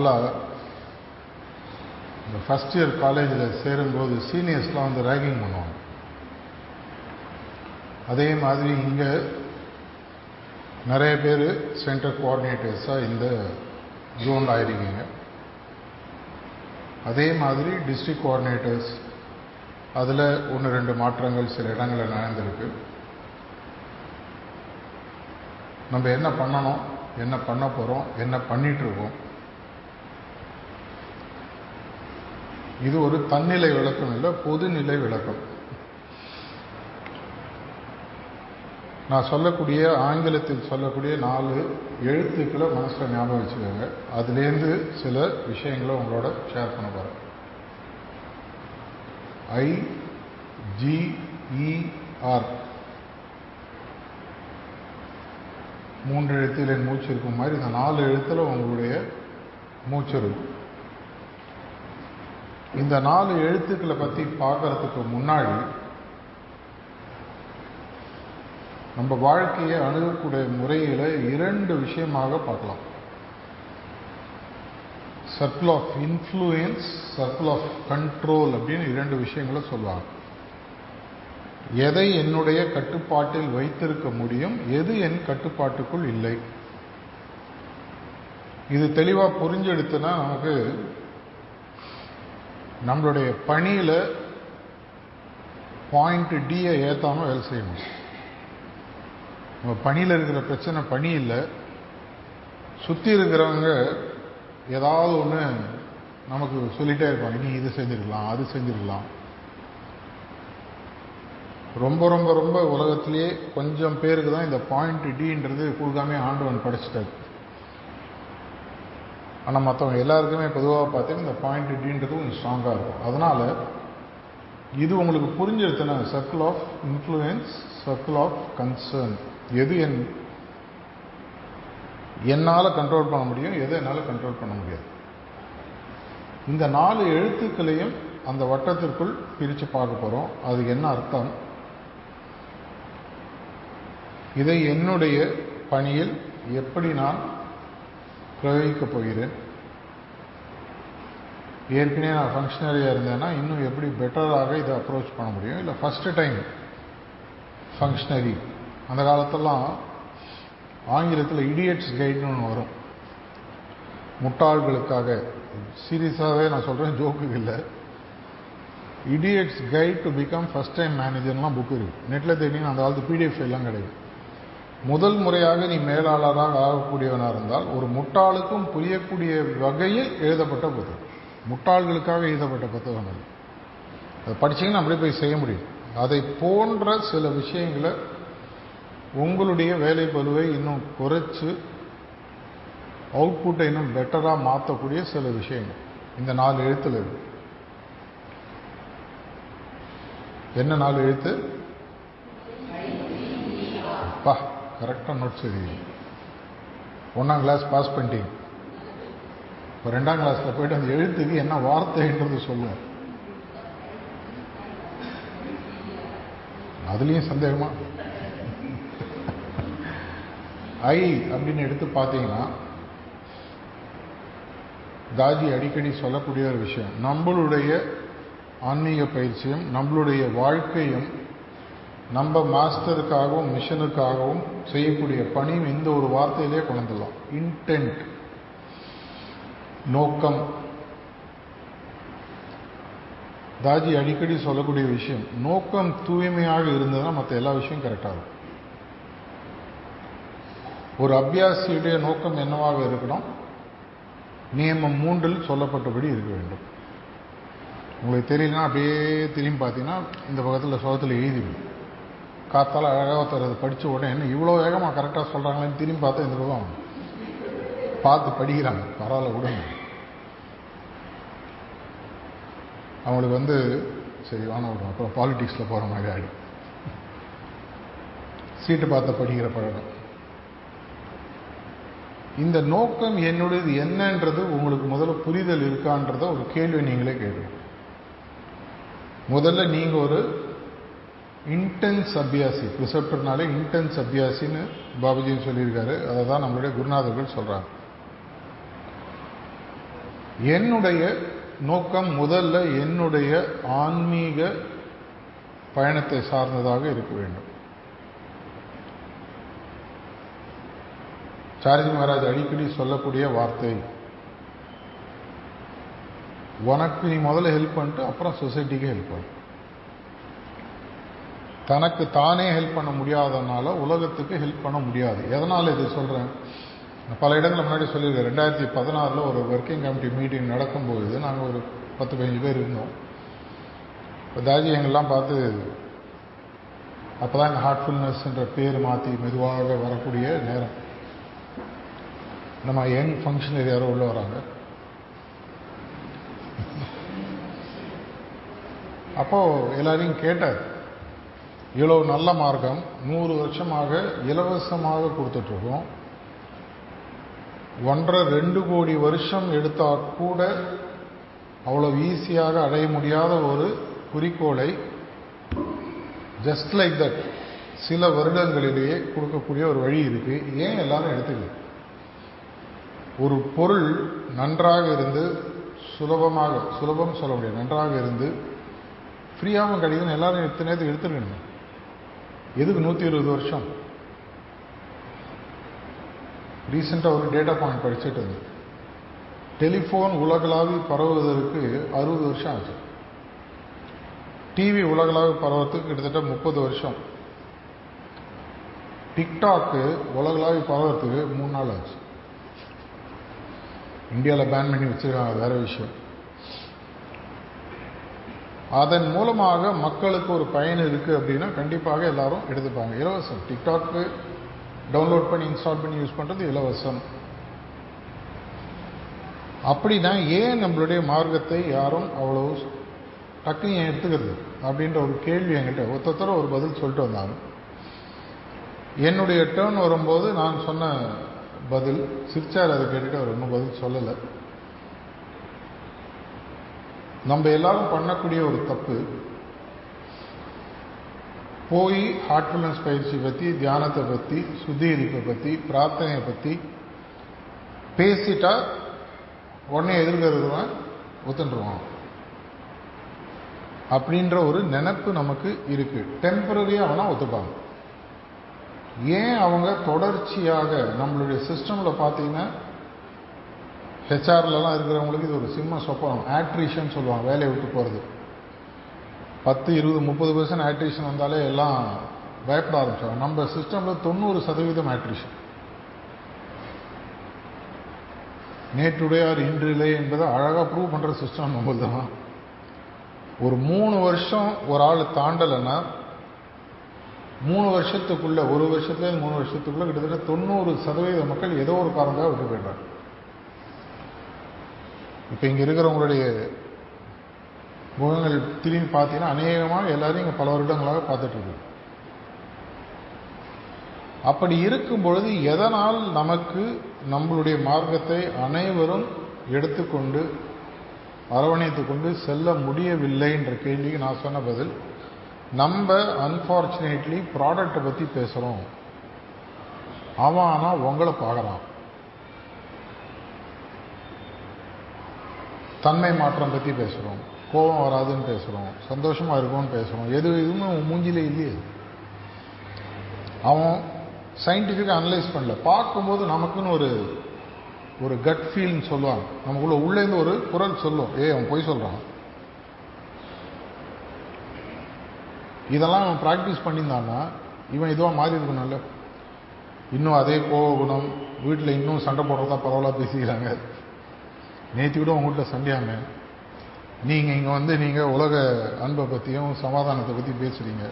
நார்மலாக இந்த first year காலேஜில் சேரும்போது சீனியர்ஸ்லாம் வந்து ரேகிங் பண்ணுவாங்க. அதே மாதிரி இங்கே நிறைய பேர் சென்டர் கோஆர்டினேட்டர்ஸாக இந்த ஜோனில் ஆயிருக்கீங்க. அதே மாதிரி டிஸ்ட்ரிக்ட் கோஆர்டினேட்டர்ஸ் அதில் ஒன்று ரெண்டு மாற்றங்கள் சில இடங்களில் நடந்திருக்கு. நம்ம என்ன பண்ணணும் என்ன பண்ண போகிறோம் என்ன பண்ணிகிட்ருக்கோம் இது ஒரு தன்னிலை விளக்கம் இல்லை பொதுநிலை விளக்கம். நான் சொல்லக்கூடிய ஆங்கிலத்தில் சொல்லக்கூடிய நாலு எழுத்துக்களை மனசில் ஞாபகம் வச்சுக்கோங்க. அதுலேருந்து சில விஷயங்களை உங்களோட ஷேர் பண்ண போகிறேன் ஐ ஜிஇஆர் e, மூன்று எழுத்தில் என் மூச்சு இருக்கும் மாதிரி இந்த நாலு எழுத்தில் உங்களுடைய மூச்சு இருக்கும். இந்த நாலு எழுத்துக்களை பற்றி பார்க்கறதுக்கு முன்னாடி நம்ம வாழ்க்கையை அணுகக்கூடிய முறையில் இரண்டு விஷயமாக பார்க்கலாம். Circle of influence circle of control அப்படின்னு இரண்டு விஷயங்களை சொல்லுவாங்க. எதை என்னுடைய கட்டுப்பாட்டில் வைத்திருக்க முடியும் எது என் கட்டுப்பாட்டுக்குள் இல்லை? இது தெளிவாக புரிஞ்செடுத்துனா நமக்கு நம்மளுடைய பணியில் பாயிண்ட் டியை ஏற்றாமல் வேலை செய்யணும். நம்ம பணியில் இருக்கிற பிரச்சனை பணி இல்லை. சுற்றி இருக்கிறவங்க ஏதாவது ஒன்று நமக்கு சொல்லிகிட்டே இருப்பாங்க. நீ இது செஞ்சிருக்கலாம் அது செஞ்சிருக்கலாம். ரொம்ப ரொம்ப ரொம்ப உலகத்திலேயே கொஞ்சம் பேருக்கு தான் இந்த பாயிண்ட் டின்றது கொடுக்காமே ஆண்டவன் படிச்சிட்டாரு. ஆனால் மற்றவங்க எல்லாருக்குமே பொதுவாக பார்த்தீங்கன்னா இந்த பாயிண்ட் டின்றது கொஞ்சம் ஸ்ட்ராங்காக இருக்கும். அதனால் இது உங்களுக்கு புரிஞ்சிருத்தன circle of influence circle of concern எது என் என்னால் கண்ட்ரோல் பண்ண முடியும் எது என்னால் கண்ட்ரோல் பண்ண முடியாது. இந்த நாலு எழுத்துக்களையும் அந்த வட்டத்திற்குள் பிரித்து பார்க்க போகிறோம் அது என்ன அர்த்தம்? இதை என்னுடைய பணியில் எப்படி நான் பிரயோகிக்கப் போகிறேன் ஏற்கனவே நான் ஃபங்க்ஷனரியாக இருந்தேன்னா இன்னும் எப்படி பெட்டராக இதை அப்ரோச் பண்ண முடியும்? இல்லை ஃபஸ்ட்டு டைம் ஃபங்க்ஷனரி அந்த காலத்தெல்லாம் ஆங்கிலத்தில் இடியட்ஸ் கைடுன்னு ஒன்று வரும். முட்டாள்களுக்காக. சீரியஸாகவே நான் சொல்கிறேன் ஜோக்கு இல்லை. Idiots guide to become first time மேனேஜர்லாம் book இருக்குது நெட்டில் தேடினா அந்த காலத்து பிடிஎஃப் எல்லாம் கிடையாது. முதல் முறையாக நீ மேலாளராக ஆகக்கூடியவனாக இருந்தால் ஒரு முட்டாளுக்கும் புரியக்கூடிய வகையில் எழுதப்பட்ட புத்தகம். முட்டாள்களுக்காக எழுதப்பட்ட புத்தகம் அது. அதை படிச்சிங்கன்னா அப்படியே போய் செய்ய முடியும். அதை போன்ற சில விஷயங்களை உங்களுடைய வேலை பலுவை இன்னும் குறைச்சு அவுட்புட்டை இன்னும் பெட்டராக மாற்றக்கூடிய சில விஷயங்கள். இந்த நாலு எழுத்தில் இருக்கு. என்ன நாலு எழுத்து? பா. கரெக்டாக நோட்ஸ் எழுதி ஒன்றாம் கிளாஸ் பாஸ் பண்ணிட்டீங்க இப்போ ரெண்டாம் கிளாஸில் போயிட்டு அந்த எழுத்துக்கு என்ன வார்த்தைன்றது சொல்லுவோம் அதுலேயும் சந்தேகமா? ஐ அப்படின்னு எடுத்து பார்த்தீங்கன்னா தாஜி அடிக்கடி சொல்லக்கூடிய ஒரு விஷயம். நம்மளுடைய ஆன்மீக பயிற்சியும் நம்மளுடைய வாழ்க்கையும் நம்ம மாஸ்டருக்காகவும் மிஷனுக்காகவும் செய்யக்கூடிய பணியும் இந்த ஒரு வார்த்தையிலே கொண்டுலாம் இன்டென்ட் நோக்கம். தாஜி அடிக்கடி சொல்லக்கூடிய விஷயம் நோக்கம் தூய்மையாக இருந்ததுன்னா மற்ற எல்லா விஷயம் கரெக்டாக இருக்கும். ஒரு அபியாசியுடைய நோக்கம் என்னவாக இருக்கணும்? நியமம் மூன்றில் சொல்லப்பட்டபடி இருக்க வேண்டும். உங்களுக்கு தெரியலனா அப்படியே திரும்பி பார்த்தீங்கன்னா இந்த பக்கத்தில் சோகத்தில் எழுதிவிடும் காத்தால் அழகாக தரது படித்த உடனே என்ன இவ்வளோ வேகமாக கரெக்டாக சொல்கிறாங்களேன்னு திரும்பி பார்த்து இந்த பார்த்து படிக்கிறாங்க. பரவாயில்ல விடுங்க. அவங்களுக்கு வந்து சரி வாங்க விடும் அப்புறம் பாலிடிக்ஸில் போகிற மாதிரி ஆகிடும் சீட்டு பார்த்து படிக்கிற பழக்கம். இந்த நோக்கம் என்னுடையது என்னன்றது உங்களுக்கு முதல்ல புரிதல் இருக்கான்றத ஒரு கேள்வி நீங்களே கேட்கணும். முதல்ல நீங்கள் ஒரு இன்டென்ஸ் அபியாசி ப்ரிசெப்டர்னாலே இன்டென்ஸ் அபியாசின்னு பாபுஜியும் சொல்லியிருக்காரு. அதை தான் நம்மளுடைய குருநாதர்கள் சொல்கிறாங்க என்னுடைய நோக்கம் முதல்ல என்னுடைய ஆன்மீக பயணத்தை சார்ந்ததாக இருக்க வேண்டும். சாரஜி மகாராஜ் அடிக்கடி சொல்லக்கூடிய வார்த்தை உனக்கு நீ முதல்ல ஹெல்ப் பண்ணிட்டு அப்புறம் சொசைட்டிக்கு ஹெல்ப் பண்ணு. தனக்கு தானே ஹெல்ப் பண்ண முடியாதனால உலகத்துக்கு ஹெல்ப் பண்ண முடியாது. எதனால் இது சொல்கிறேன் பல இடங்களில் முன்னாடி சொல்லியிருக்கேன். ரெண்டாயிரத்தி பதினாறில் ஒரு ஒர்க்கிங் கமிட்டி மீட்டிங் நடக்கும்போது நாங்கள் ஒரு பத்து பதினஞ்சு பேர் இருந்தோம். இப்போ தாஜி எங்கெல்லாம் பார்த்து அப்போ தான் எங்கள் ஹார்ட்ஃபுல்னஸ்ன்ற பேர் மாற்றி மெதுவாக வரக்கூடிய நேரம். நம்ம யங் ஃபங்க்ஷனர் யாரோ உள்ளே வராங்க. அப்போது எல்லாரையும் கேட்டார். இவ்வளோ நல்ல மார்க்கம். நூறு வருஷமாக இலவசமாக கொடுத்துட்ருக்கோம். ஒன்றரை ரெண்டு கோடி வருஷம் எடுத்தால் கூட அவ்வளோ ஈஸியாக அடைய முடியாத ஒரு குறிக்கோளை ஜஸ்ட் லைக் தட் சில வருடங்களிலேயே கொடுக்கக்கூடிய ஒரு வழி இருக்குது ஏன் எல்லாரும் எடுத்துக்கல? ஒரு பொருள் நன்றாக இருந்து சுலபமாக சுலபம் சொல்ல முடியாது நன்றாக இருந்து ஃப்ரீயாகவும் கிடைக்குதுன்னு எல்லாரும் எடுத்து நேரத்துக்கு எடுத்துருக்கணும் எதுக்கு நூற்றி இருபது வருஷம் ரீசெண்டாக ஒரு டேட்டா பாயிண்ட் படிச்சுட்டு வந்து டெலிஃபோன் உலகளாவி பரவுவதற்கு அறுபது வருஷம் ஆச்சு. டிவி உலகளாவி பரவத்துக்கு கிட்டத்தட்ட முப்பது வருஷம். டிக்டாக்கு உலகளாவி பரவத்துக்கு மூணு நாள் ஆச்சு. இந்தியாவில் பேன் பண்ணி வச்சிருக்காங்க வேறு விஷயம். அதன் மூலமாக மக்களுக்கு ஒரு பயன் இருக்குது அப்படின்னா கண்டிப்பாக எல்லாரும் எடுத்துப்பாங்க. இலவசம். டிக்டாக்கு டவுன்லோட் பண்ணி இன்ஸ்டால் பண்ணி யூஸ் பண்ணுறது இலவசம். அப்படின்னா ஏன் நம்மளுடைய மார்க்கத்தை யாரும் அவ்வளோ டக்குன்னு ஏன் எடுத்துக்கிறது? அப்படின்ற ஒரு கேள்வி என்கிட்ட ஒருத்தர ஒரு பதில் சொல்லிட்டு வந்தாங்க. என்னுடைய டேர்ன் வரும்போது நான் சொன்ன பதில் சிரிச்சார் அதை கேட்டுட்டு அவர் ஒன்றும் பதில் சொல்லலை. நம்ம எல்லாரும் பண்ணக்கூடிய ஒரு தப்பு போய் ஹார்ட்ஃபுல்னஸ் பயிற்சி பற்றி தியானத்தை பற்றி சுத்திகரிப்பை பற்றி பிரார்த்தனையை பற்றி பேசிட்டா உடனே எதிர்க்கிறதுவன் ஒத்துண்டுருவான் அப்படின்ற ஒரு நினப்பு நமக்கு இருக்குது டெம்பரரியாக அவனால் ஒத்துப்பாங்க ஏன் அவங்க தொடர்ச்சியாக நம்மளுடைய சிஸ்டமில் பார்த்தீங்கன்னா ஹெச்ஆர்லலாம் இருக்கிறவங்களுக்கு இது ஒரு சிம்ம சொப்பனம். ஆட்ரிஷன் சொல்லுவாங்க வேலையை விட்டு போகிறது பத்து இருபது முப்பது பர்சன்ட் ஆட்ரிஷன் வந்தாலே எல்லாம் பயப்பட ஆரம்பிச்சாங்க நம்ம சிஸ்டமில் தொண்ணூறு சதவீதம் ஆட்ரிஷன் நேற்றுடைய ஆர் இன்றிலே என்பதை அழகாக ப்ரூவ் பண்ணுற சிஸ்டம் நம்மளது தான் ஒரு மூணு வருஷம் ஒரு ஆள் தாண்டலைன்னா மூணு வருஷத்துக்குள்ளே ஒரு வருஷத்துலேருந்து மூணு வருஷத்துக்குள்ளே கிட்டத்தட்ட தொண்ணூறு சதவீத மக்கள் ஏதோ ஒரு காரணத்தாக விட்டு போயிடுறாங்க. இப்போ இங்கே இருக்கிறவங்களுடைய முகங்கள் திரும்பி பார்த்தீங்கன்னா அநேகமாக எல்லாரும் இங்கே பல வருடங்களாக பார்த்துட்ருக்கு அப்படி இருக்கும் பொழுது எதனால் நமக்கு நம்மளுடைய மார்க்கத்தை அனைவரும் எடுத்துக்கொண்டு அரவணைத்து கொண்டு செல்ல முடியவில்லைன்ற கேள்விக்கு நான் சொன்ன பதில் நம்ம அன்ஃபார்ச்சுனேட்லி ப்ராடக்டை பற்றி பேசுகிறோம் அவன் ஆனால் உங்களை பார்க்குறான். தன்மை மாற்றம் பற்றி பேசுகிறோம் கோபம் வராதுன்னு பேசுகிறோம் சந்தோஷமாக இருக்கும்னு பேசுகிறோம் எது எதுவுமே அவன் மூஞ்சிலே இல்லையே. அவன் சயின்டிஃபிக்காக அனலைஸ் பண்ணல. பார்க்கும்போது நமக்குன்னு ஒரு ஒரு கட் ஃபீல்னு சொல்லுவாங்க. நமக்குள்ள உள்ளேருந்து ஒரு குரல் சொல்லும். ஏ அவன் போய் சொல்கிறான் இதெல்லாம் அவன் ப்ராக்டிஸ் பண்ணியிருந்தான்னா இவன் இதுவாக மாறி இருக்கணும்ல? இன்னும் அதே கோப குணம் வீட்டில் இன்னும் சண்டை போடுறதா பரவாயில்ல பேசிக்கிறாங்க. நேற்று கூட உங்கள் வீட்டில் நீங்கள் இங்கே வந்து நீங்கள் உலக அன்பை பற்றியும் சமாதானத்தை பற்றி பேசுகிறீங்க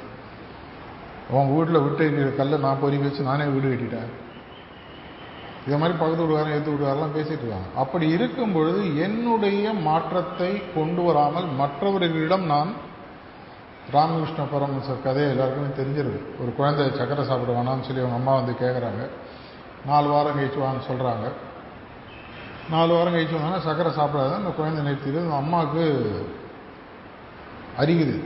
உங்கள் வீட்டில் விட்டு கல்லை நான் பொறி வச்சு நானே வீடு கட்டிட்டேன். இதை மாதிரி பக்கத்து வீடுகாரன் எடுத்து வீடுகாரெல்லாம் பேசிகிட்டு இருக்காங்க. அப்படி இருக்கும் பொழுது என்னுடைய மாற்றத்தை கொண்டு வராமல் மற்றவர்களிடம் நான் ராமகிருஷ்ண பரமஹம்சர் கதையை எல்லாருக்குமே தெரிஞ்சிருக்கு ஒரு குழந்தை சக்கரை சாப்பிட வேணாம்னு சொல்லி அவங்க அம்மா வந்து கேட்குறாங்க நாலு வாரம் கழிச்சு வான்னு சொல்கிறாங்க நாலு வாரம் கழிச்சு வந்தாங்கன்னா சக்கரை சாப்பிடாத அந்த குழந்தை நிறுத்திடு. அந்த அம்மாவுக்கு அறிகுது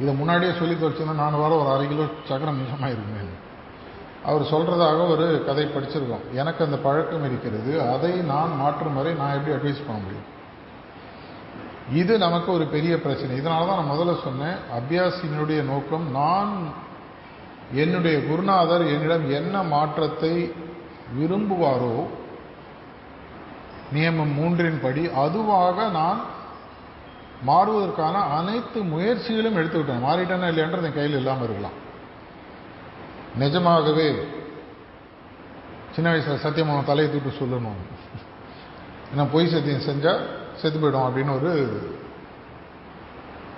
இதை முன்னாடியே சொல்லி தொலைச்சிருந்தா நாலு வாரம் ஒரு அரை கிலோ சக்கரை மிச்சமாக இருக்குமே அவர் சொல்கிறதாக ஒரு கதை படிச்சிருக்கோம். எனக்கு அந்த பழக்கம் இருக்கிறது. அதை நான் மாற்றும் வரை நான் எப்படி அட்வைஸ் பண்ண முடியும்? இது நமக்கு ஒரு பெரிய பிரச்சனை. இதனால தான் நான் முதல்ல சொன்னேன் அபியாசினுடைய நோக்கம் நான் என்னுடைய குருநாதர் என்னிடம் என்ன மாற்றத்தை விரும்புவாரோ நியமம் மூன்றின் படி அதுவாக நான் மாறுவதற்கான அனைத்து முயற்சிகளும் எடுத்துக்கிட்டேன் மாறிட்டேனா இல்லையன்றது என் கையில் இல்லாமல் இருக்கலாம். நிஜமாகவே சின்ன வயசில் சத்தியமாக தலையை தூட்டு சொல்லணும். ஏன்னா பொய் சத்தியம் செஞ்சால் செத்து போயிடும் அப்படின்னு ஒரு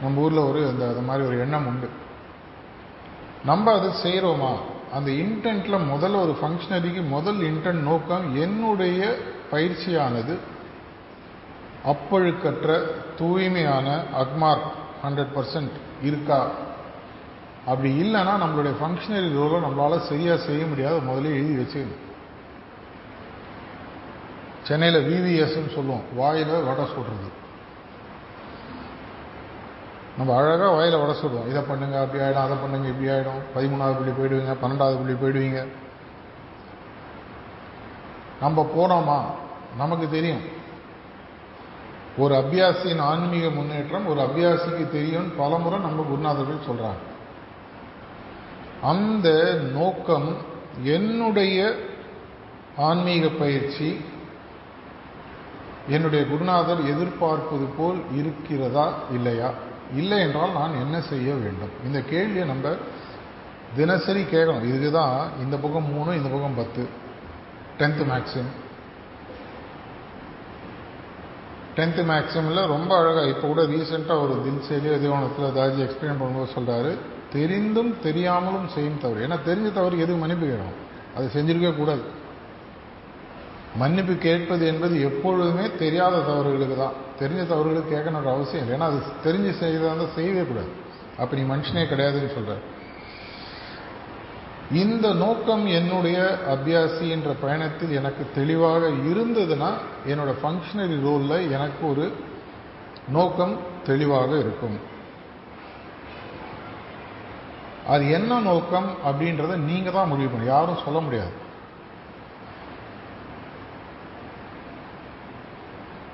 நம்ம ஊரில் ஒரு அந்த அது மாதிரி ஒரு எண்ணம் உண்டு. நம்ம அது செய்கிறோமா அந்த இன்டென்ட்டில் முதல்ல ஒரு ஃபங்க்ஷனரிக்கு முதல் இன்டென்ட் நோக்கம் என்னுடைய பயிற்சியானது அப்பழுக்கற்ற தூய்மையான அக்மார்க் ஹண்ட்ரட் பர்சன்ட் இருக்கா? அப்படி இல்லைன்னா நம்மளுடைய ஃபங்க்ஷனரி ரோலை நம்மளால சரியாக செய்ய முடியாது முதல்ல எழுதி வச்சுக்கணும். சென்னையில் விவிஎஸ்ன்னு சொல்லுவோம். வாயில வடை சுடுறது. நம்ம அழகாக வாயில் வடை சுடுவோம் இதை பண்ணுங்க அப்படி ஆயிடும் அதை பண்ணுங்க இப்படி ஆயிடும். பதிமூணாவது புள்ளி போயிடுவீங்க பன்னெண்டாவது புள்ளி போயிடுவீங்க. நம்ம போனோமா? நமக்கு தெரியும். ஒரு அபியாசியின் ஆன்மீக முன்னேற்றம் ஒரு அபியாசிக்கு தெரியும் பலமுறை நம்ம குருநாதர்கள் சொல்கிறாங்க அந்த நோக்கம் என்னுடைய ஆன்மீக பயிற்சி என்னுடைய குருநாதர் எதிர்பார்ப்பது போல் இருக்கிறதா இல்லையா? இல்லை என்றால் நான் என்ன செய்ய வேண்டும்? இந்த கேள்வியை நம்ம தினசரி கேட்கணும். இதுக்கு தான் இந்த பக்கம் மூணு இந்த பக்கம் பத்து. Tenth maxim. டென்த்து மேக்ஸிமில் ரொம்ப அழகாக இப்போ கூட ரீசெண்டாக ஒரு தில்சேலி எதிர்வனத்தில் தாஜி எக்ஸ்பிளைன் பண்ணும்போது சொல்கிறாரு தெரிந்தும் தெரியாமலும் செய்யும் தவறு. ஏன்னா தெரிஞ்ச தவறு எதுவும் மன்னிப்பு கேட்கணும்? அதை செஞ்சிருக்கவே கூடாது. மன்னிப்பு கேட்பது என்பது எப்பொழுதுமே தெரியாத தவறுகளுக்கு தான். தெரிஞ்ச தவறுகளுக்கு கேட்கணுன்ற அவசியம் இல்லை. ஏன்னா அது தெரிஞ்சு செய்யறதா இருந்தால் செய்யவே கூடாது. அப்போ நீ மனுஷனே கிடையாதுன்னு சொல்கிறேன் இந்த நோக்கம் என்னுடைய அபியாசி என்ற பயணத்தில் எனக்கு தெளிவாக இருந்ததுன்னா என்னோட ஃபங்க்ஷனரி ரோலில் எனக்கு ஒரு நோக்கம் தெளிவாக இருக்கும். அது என்ன நோக்கம் அப்படின்றத நீங்கள் தான் முடிவு பண்ணணும் யாரும் சொல்ல முடியாது.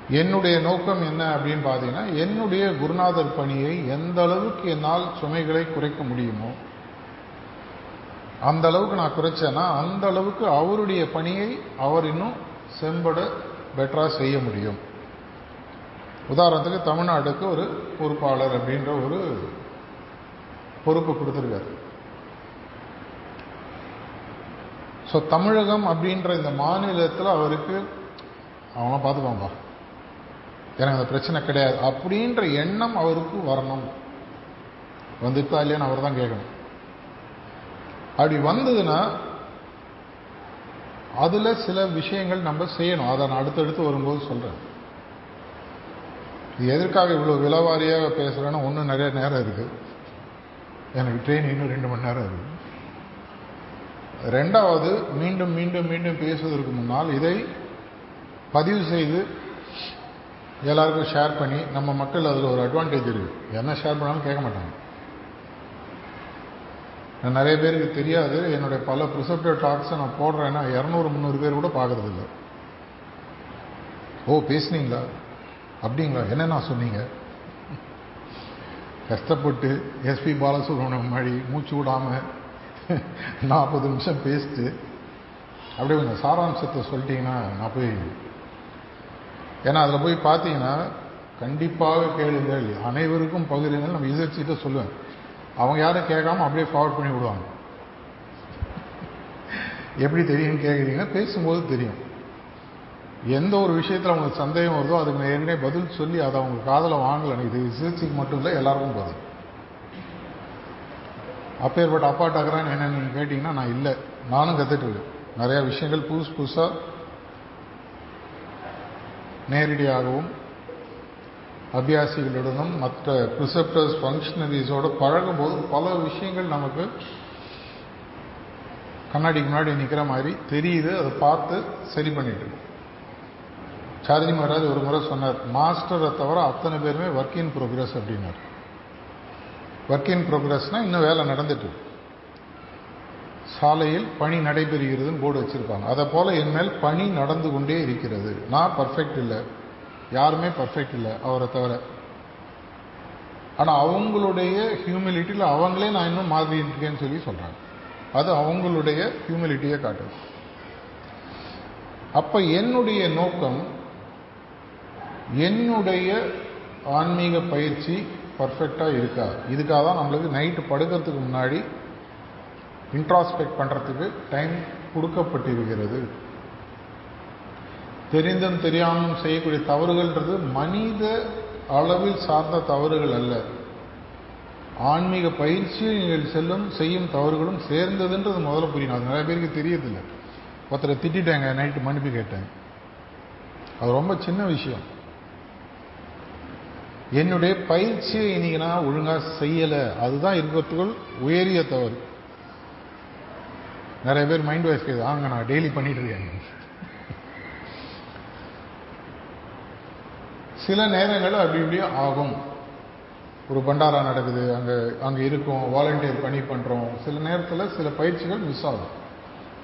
என்னுடைய நோக்கம் என்ன அப்படின்னு பார்த்தீங்கன்னா என்னுடைய குருநாதர் பணியை எந்த அளவுக்கு என்னால் சுமைகளை குறைக்க முடியுமோ அந்த அளவுக்கு நான் குறைச்சேன்னா அந்த அளவுக்கு அவருடைய பணியை அவர் இன்னும் செம்பட பெட்டரா செய்ய முடியும். உதாரணத்துக்கு தமிழ்நாட்டுக்கு ஒரு பொறுப்பாளர் அப்படின்ற ஒரு பொறுப்பு கொடுத்துருக்காரு. ஸோ தமிழகம் அப்படின்ற இந்த மாநிலத்தில் அவருக்கு அவனை பார்த்துப்பாம்பா எனக்கு அந்த பிரச்சனை கிடையாது. அப்படின்ற எண்ணம் அவருக்கு வரணும். வந்துட்டா இல்லையான்னு அவர் தான் கேட்கணும். அப்படி வந்ததுன்னா அதில் சில விஷயங்கள் நம்ம செய்யணும். அதை நான் அடுத்தடுத்து வரும்போது சொல்கிறேன் இது எதற்காக இவ்வளோ விலவாரியாக பேசுகிறேன்னா ஒன்றும் நிறைய நேரம் இருக்குது எனக்கு ட்ரெயின் இன்னும் ரெண்டு மணி நேரம் இருக்குது ரெண்டாவது மீண்டும் மீண்டும் மீண்டும் பேசுவதற்கு முன்னால் இதை பதிவு செய்து எல்லாருக்கும் ஷேர் பண்ணி நம்ம மக்கள் அதில் ஒரு அட்வான்டேஜ் இருக்குது என்ன ஷேர் பண்ணாலும் கேட்க மாட்டாங்க. நிறைய பேருக்கு தெரியாது. என்னுடைய பல ப்ரிசப்டிவ் டாக்ஸை நான் போடுறேன்னா இரநூறு முந்நூறு பேர் கூட பார்க்குறதில்ல ஓ பேசுனீங்களா? அப்படிங்களா? என்னென்ன சொன்னீங்க? கஷ்டப்பட்டு எஸ்பி பாலசுப்ரமணியம் மாதிரி மூச்சு விடாமல் நாற்பது நிமிஷம் பேசிட்டு அப்படியே கொஞ்சம் சாராம்சத்தை சொல்லிட்டீங்கன்னா நான் போய் ஏன்னா அதில் போய் பார்த்தீங்கன்னா கண்டிப்பாக கேளுங்கள். அனைவருக்கும் பகிருங்கள். நம்ம இசைச்சிட்டு சொல்லுவேன். அவங்க யாரும் கேட்காம அப்படியே ஃபார்வர்ட் பண்ணி விடுவாங்க. எப்படி தெரியும்னு கேட்குறீங்கன்னா பேசும்போது தெரியும். எந்த ஒரு விஷயத்தில் அவங்களுக்கு சந்தேகம் வருதோ அதுக்கு நான் ஏற்கனவே பதில் சொல்லி அதை அவங்க காதில் வாங்கலை. இது விசேஷத்துக்கு மட்டும் இல்லை எல்லாருக்கும் பதில் அப்பேற்பட்ட அப்பாட்டாக்குறான்னு என்ன நீங்கள் கேட்டிங்கன்னா நான் இல்லை. நானும் கற்றுட்டு இருக்கேன். நிறையா விஷயங்கள் புதுசு புதுசாக நேரடியாகவும் அபியாசிகளுடனும் மற்ற ப்ரிசப்டர்ஸ் ஃபங்க்ஷனரிஸோட பழகும் போது பல விஷயங்கள் நமக்கு கண்ணாடிக்கு முன்னாடி நிற்கிற மாதிரி தெரியுது அதை பார்த்து சரி பண்ணிட்டு சாதினி மகாராஜ் ஒரு முறை சொன்னார் மாஸ்டரை தவிர அத்தனை பேருமே ஒர்க் இன் ப்ரோக்ரஸ் அப்படின்னார். ஒர்க் இன் ப்ரோக்ரஸ்னால் இன்னும் வேலை நடந்துட்டு சாலையில் பணி நடைபெறுகிறதுன்னு போர்டு வச்சுருப்பாங்க. அதை போல் என் மேல் பணி நடந்து கொண்டே இருக்கிறது. நான் பர்ஃபெக்ட் இல்லை. யாருமே பர்ஃபெக்ட் இல்லை அவரை தவிர. ஆனால் அவங்களுடைய ஹியூமிலிட்டியில் அவங்களே நான் இன்னும் மாறி இருக்கேன்னு சொல்லி சொல்கிறாங்க அது அவங்களுடைய ஹியூமிலிட்டியை காட்டுது. அப்போ என்னுடைய நோக்கம் என்னுடைய ஆன்மீக பயிற்சி பர்ஃபெக்டாக இருக்கா? இதுக்காக தான் நம்மளுக்கு நைட்டு படுக்கிறதுக்கு முன்னாடி இன்ட்ராஸ்பெக்ட் பண்ணுறதுக்கு டைம் கொடுக்கப்பட்டிருக்கிறது. தெரிந்தும் தெரியாமல் செய்யக்கூடிய தவறுகள்ன்றது மனித அளவில் சார்ந்த தவறுகள் அல்ல. ஆன்மீக பயிற்சியில் நீங்கள் செல்லும் செய்யும் தவறுகளும் சேர்ந்ததுன்றது முதல்ல புரியணும். அது நிறைய பேருக்கு தெரியதில்லை ஒருத்தரை திட்டாங்க நைட்டு மன்னிப்பு கேட்டேன் அது ரொம்ப சின்ன விஷயம். என்னுடைய பயிற்சியை இன்னைக்கு நான் ஒழுங்காக செய்யலை. அதுதான் இருக்கிறதுக்குள் உயரிய தவறு. நிறைய பேர் மைண்ட் வாய்ஸ் கேது ஆங்க நான் டெய்லி பண்ணிட்டு இருக்கேன். சில நேரங்கள் அப்படி இப்படியே ஆகும். ஒரு பண்டாரா நடக்குது அங்கே அங்கே இருக்கும் வாலண்டியர் பணி பண்ணுறோம் சில நேரத்தில் சில பயிற்சிகள் மிஸ் ஆகும்.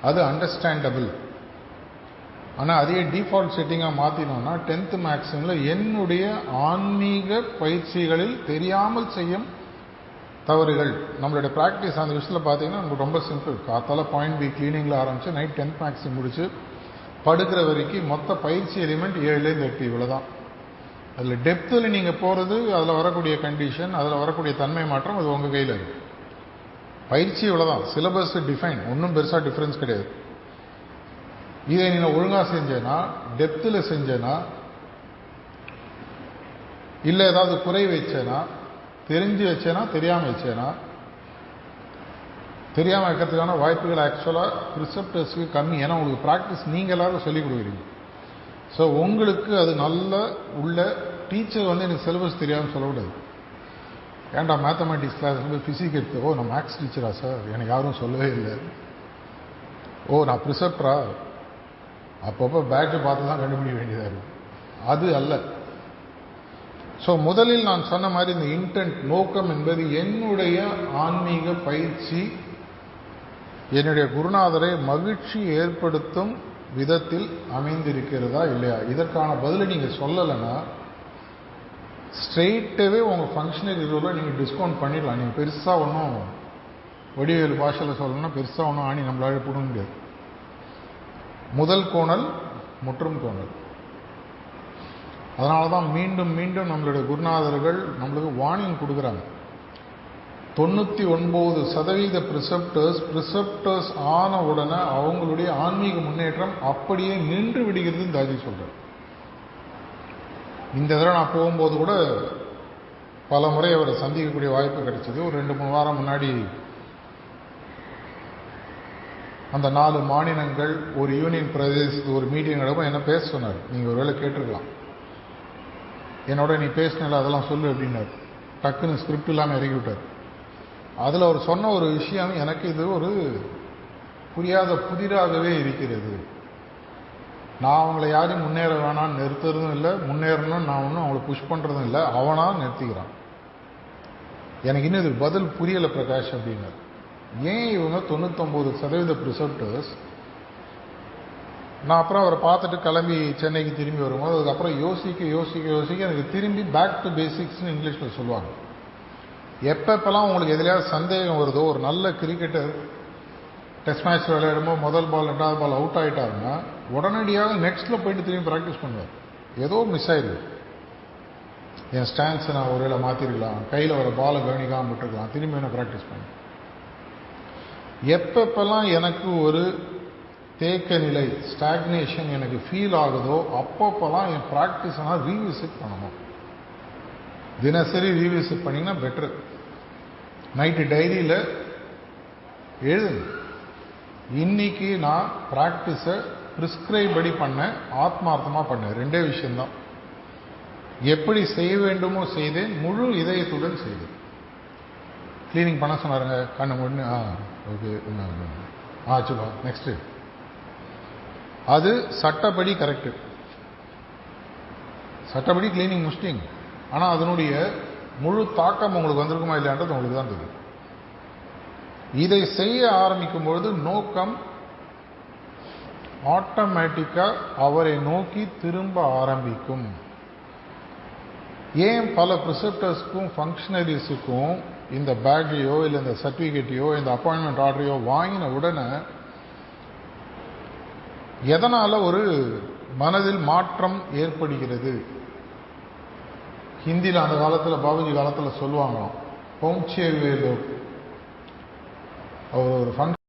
அது அண்டர்ஸ்டாண்டபிள் ஆனால் அதையே டிஃபால்ட் செட்டிங்காக மாற்றினோம்னா டென்த்து மேக்ஸிமில் என்னுடைய ஆன்மீக பயிற்சிகளில் தெரியாமல் செய்யும் தவறுகள். நம்மளுடைய ப்ராக்டிஸ் அந்த விஷயத்தில் பார்த்தீங்கன்னா நமக்கு ரொம்ப சிம்பிள் காத்தால பாயிண்ட் பி க்ளீனிங்கில் ஆரம்பித்து நைட் டென்த் மேக்ஸிம் முடிச்சு படுக்கிற வரைக்கும் மொத்த பயிற்சி எலிமெண்ட் ஏழுலேருந்து எட்டு இவ்வளோ தான் அதில் டெப்த்தில் நீங்கள் போகிறது அதில் வரக்கூடிய கண்டிஷன் அதில் வரக்கூடிய தன்மை மாற்றம் அது உங்கள் கையில் இருக்கு. பயிற்சி இவ்வளோதான் சிலபஸ் டிஃபைன் ஒன்றும் பெருசாக டிஃப்ரென்ஸ் கிடையாது. இதை நீங்கள் ஒழுங்காக செஞ்சேன்னா டெப்த்தில் செஞ்சேன்னா இல்லை ஏதாவது குறை வச்சேனா தெரிஞ்சு வச்சேனா தெரியாமல் வச்சேனா தெரியாமல் வைக்கிறதுக்கான வாய்ப்புகள் ஆக்சுவலாக ரிசப்டர்ஸுக்கு கம்மி. ஏன்னா உங்களுக்கு ப்ராக்டிஸ் நீங்கள் எல்லோரும் சொல்லிக் கொடுக்குறீங்க. ஸோ உங்களுக்கு அது நல்ல உள்ள டீச்சர் வந்து எனக்கு சிலபஸ் தெரியாமல் சொல்லக்கூடாது. ஏன்டா மேத்தமெட்டிக்ஸ் கிளாஸ் வந்து ஃபிசிக்ஸ் எடுத்து ஓ நான் மேக்ஸ் டீச்சரா சார் எனக்கு யாரும் சொல்லவே இல்லை. ஓ நான் ப்ரிசப்டரா அப்பப்போ பேட்சை பார்த்து தான் கண்டுபிடிக்க வேண்டியதாக இருக்கும். அது அல்ல. ஸோ முதலில் நான் சொன்ன மாதிரி இந்த இன்டென்ட் நோக்கம் என்பது என்னுடைய ஆன்மீக பயிற்சி என்னுடைய குருநாதரை மகிழ்ச்சி ஏற்படுத்தும் விதத்தில் அமைந்திருக்கிறதா இல்லையா? இதற்கான பதிலை நீங்கள் சொல்லலைன்னா ஸ்ட்ரெயிட்டாகவே உங்கள் ஃபங்க்ஷனரி ரூலில் நீங்கள் டிஸ்கவுண்ட் பண்ணிடலாம். நீங்கள் பெருசாக ஒன்றும் வடிவேல் பாஷையில் சொல்லணும்னா பெருசாக ஒன்றும் ஆணி நம்மளால் பிடுங்க முடியாது. முதல் கோணல் முற்றும் கோணல். அதனால தான் மீண்டும் மீண்டும் நம்மளுடைய குருநாதர்கள் நம்மளுக்கு வார்னிங் கொடுக்குறாங்க. தொண்ணூற்றி ஒன்பது சதவீத ப்ரிசப்டர்ஸ் ப்ரிசப்டர்ஸ் ஆன உடனே அவங்களுடைய ஆன்மீக முன்னேற்றம் அப்படியே நின்று விடுகிறதுன்னு தாஜி சொல்கிறார் இந்த தடவை நான் போகும்போது கூட பல முறை அவரை சந்திக்கக்கூடிய வாய்ப்பு கிடைச்சது. ஒரு ரெண்டு மூணு வாரம் முன்னாடி அந்த நாலு மாநிலங்கள் ஒரு யூனியன் பிரதேசத்துக்கு ஒரு மீட்டிங் நடக்கும். என்ன பேச சொன்னார். நீங்கள் ஒருவேளை கேட்டிருக்கலாம். என்னோட நீ பேசினல அதெல்லாம் சொல்லு அப்படின்னார். டக்குன்னு ஸ்கிரிப்ட் இல்லாமல் இறங்கி விட்டார். அதில் அவர் சொன்ன ஒரு விஷயம் எனக்கு இது ஒரு புரியாத புதிராகவே இருக்கிறது. நான் அவங்கள யாரையும் முன்னேற வேணாம்னு நிறுத்துறதும் இல்லை முன்னேறணும்னு நான் ஒன்றும் அவங்கள புஷ் பண்ணுறதும் இல்லை அவனாக நிறுத்திக்கிறான். எனக்கு இன்னும் இது பதில் புரியலை பிரகாஷ் அப்படின்னார். ஏன் இவங்க தொண்ணூத்தொம்பது சதவீத ப்ரிசப்டர்ஸ் நான் அப்புறம் அவரை பார்த்துட்டு கிளம்பி சென்னைக்கு திரும்பி வரும்போது அதுக்கப்புறம் யோசிக்க யோசிக்க யோசிக்க எனக்கு திரும்பி பேக் டு பேசிக்ஸ்னு இங்கிலீஷில் சொல்லுவாங்க. எப்பப்பெல்லாம் உங்களுக்கு எதிலையாவது சந்தேகம் வருதோ ஒரு நல்ல கிரிக்கெட்டர் டெஸ்ட் மேட்ச் விளையாடும்போது முதல் பால் ரெண்டாவது பால் அவுட் ஆகிட்டாருன்னா உடனடியாக நெக்ஸ்ட்டில் போயிட்டு திரும்பி ப்ராக்டிஸ் பண்ணுவார். ஏதோ மிஸ் ஆயிடுது. என் ஸ்டான்ஸை நான் ஒருவேளை மாற்றிருக்கலாம் கையில் வர பாலை கவனிக்காமல் விட்டுருக்கலாம். திரும்பி என்ன ப்ராக்டிஸ் பண்ண. எப்பப்பெல்லாம் எனக்கு ஒரு தேக்க நிலை ஸ்டாக்னேஷன் எனக்கு ஃபீல் ஆகுதோ அப்பப்பெல்லாம் என் ப்ராக்டிஸ் ஆனால் ரீவிசிட் பண்ணணும். தினசரி ரீவிசிட் பண்ணிங்கன்னா பெட்ரு நைட்டு டைரியில் எழுதுங்க. இன்னைக்கு நான் ப்ராக்டிஸை ப்ரிஸ்கிரைப் படி பண்ணேன் ஆத்மார்த்தமாக பண்ணேன் ரெண்டே விஷயந்தான் எப்படி செய்ய வேண்டுமோ செய்தேன் முழு இதயத்துடன் செய்தேன். க்ளீனிங் பண்ண சொன்னாருங்க கண்ணு ஒன்று ஆ ஓகே ஆ சுபா நெக்ஸ்ட்டு அது சட்டப்படி கரெக்டு சட்டப்படி கிளீனிங் முடிச்சிட்டிங்க ஆனால் அதனுடைய முழு தாக்கம் உங்களுக்கு வந்திருக்குமா இல்லையான்றது உங்களுக்கு தான் தெரியும். இதை செய்ய ஆரம்பிக்கும் பொழுது நோக்கம் ஆட்டோமேட்டிக்காக அவரை நோக்கி திரும்ப ஆரம்பிக்கும். ஏன் பல ப்ரிசெப்டர்ஸ்க்கும் ஃபங்க்ஷனரிஸுக்கும் இந்த பேக்கையோ இல்லை இந்த சர்டிஃபிகேட்டையோ இந்த அப்பாயின்மெண்ட் ஆர்டரையோ வாங்கின உடனே எதனால் ஒரு மனதில் மாற்றம் ஏற்படுகிறது? ஹிந்தியில் அந்த காலத்தில் பாபுஜி காலத்தில் சொல்லுவாங்களாம் பௌச்சே அவர் ஒரு ஃபங்க்ஷன்